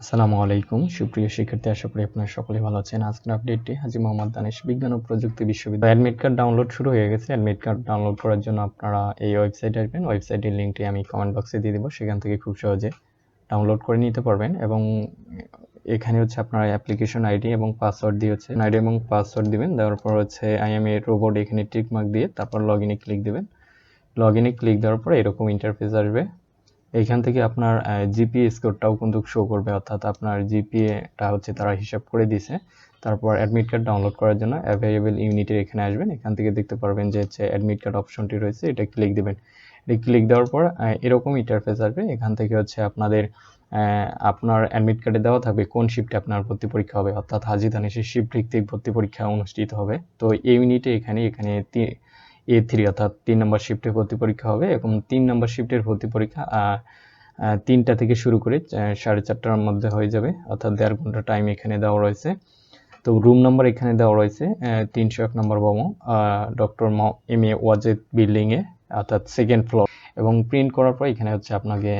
আসসালামু আলাইকুম। সুপ্রিয় শিক্ষার্থী, আশা করি আপনারা সকলে ভালো আছেন। আজকের আপডেটটি হাজি মোহাম্মদ দানিশ বিজ্ঞান ও প্রযুক্তি বিশ্ববিদ্যালয় অ্যাডমিট কার্ড ডাউনলোড শুরু হয়ে গেছে। অ্যাডমিট কার্ড ডাউনলোড করার জন্য আপনারা এই ওয়েবসাইটে আসবেন। ওয়েবসাইটের লিঙ্কটি আমি কমেন্ট বক্সে দিয়ে দেবো। সেখান থেকে খুব সহজে ডাউনলোড করে নিতে পারবেন এবং এখানে হচ্ছে আপনার অ্যাপ্লিকেশন আইডি এবং পাসওয়ার্ড দিয়ে হচ্ছে আইডি এবং পাসওয়ার্ড দিবেন। দেওয়ার পর হচ্ছে আই এম এ রোবট এখানে টিক মার্ক দিয়ে তারপর লগ ইনে ক্লিক দেবেন। লগ ইনে ক্লিক দেওয়ার পর এরকম ইন্টারফেস আসবে। এইখান থেকে আপনার জিপিএ স্কোরটাও কিন্তু শো করবে, অর্থাৎ আপনার জিপিএটা হচ্ছে তারা হিসাব করে দিছে। তারপর অ্যাডমিট কার্ড ডাউনলোড করার জন্য অ্যাভেলেবেল ইউনিটের এখানে আসবেন। এখান থেকে দেখতে পারবেন যে হচ্ছে অ্যাডমিট কার্ড অপশনটি রয়েছে, এটা ক্লিক দেবেন। এটা ক্লিক দেওয়ার পর এরকম ইন্টারফেস আসবে। এখান থেকে হচ্ছে আপনাদের আপনার অ্যাডমিট কার্ডে দেওয়া থাকবে কোন শিফটে আপনার ভর্তি পরীক্ষা হবে। অর্থাৎ হাজি দানিশের শিফট ভিত্তিক ভর্তি পরীক্ষা অনুষ্ঠিত হবে। তো এই ইউনিটে এখানে এখানে এ থ্রি অর্থাৎ তিন নম্বর শিফটে ভর্তি পরীক্ষা হবে এবং তিন নম্বর শিফটের ভর্তি পরীক্ষা তিনটা থেকে শুরু করে সাড়ে চারটার মধ্যে হয়ে যাবে, অর্থাৎ দেড় ঘণ্টা টাইম এখানে দেওয়া রয়েছে। তো রুম নাম্বার এখানে দেওয়া রয়েছে তিনশো এক নম্বর বম ডক্টর এম এ ওয়াজেদ বিল্ডিংয়ে অর্থাৎ সেকেন্ড ফ্লোর এবং প্রিন্ট করার পর এখানে হচ্ছে আপনাকে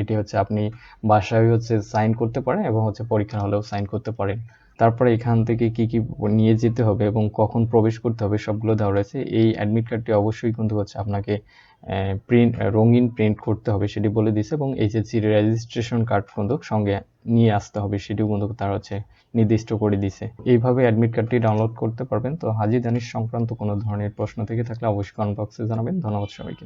এটি হচ্ছে আপনি বাসায় হচ্ছে সাইন করতে পারেন এবং হচ্ছে পরীক্ষা হলেও সাইন করতে পারেন। তারপরে এখান থেকে কি কি নিয়ে যেতে হবে এবং কখন প্রবেশ করতে হবে সবগুলো দেওয়া রয়েছে। এই অ্যাডমিট কার্ডটি অবশ্যই কিন্তু হচ্ছে আপনাকে প্রিন্ট রঙিন প্রিন্ট করতে হবে সেটি বলে দিছে এবং এইচএসসি রেজিস্ট্রেশন কার্ড কিন্তু সঙ্গে নিয়ে আসতে হবে সেটিও কিন্তু তার হচ্ছে নির্দিষ্ট করে দিছে এইভাবে অ্যাডমিট কার্ডটি ডাউনলোড করতে পারবেন। তো হাজি দানিশ সংক্রান্ত কোনো ধরনের প্রশ্ন থেকে থাকলে অবশ্যই কমেন্ট বক্সে জানাবেন। ধন্যবাদ সবাইকে।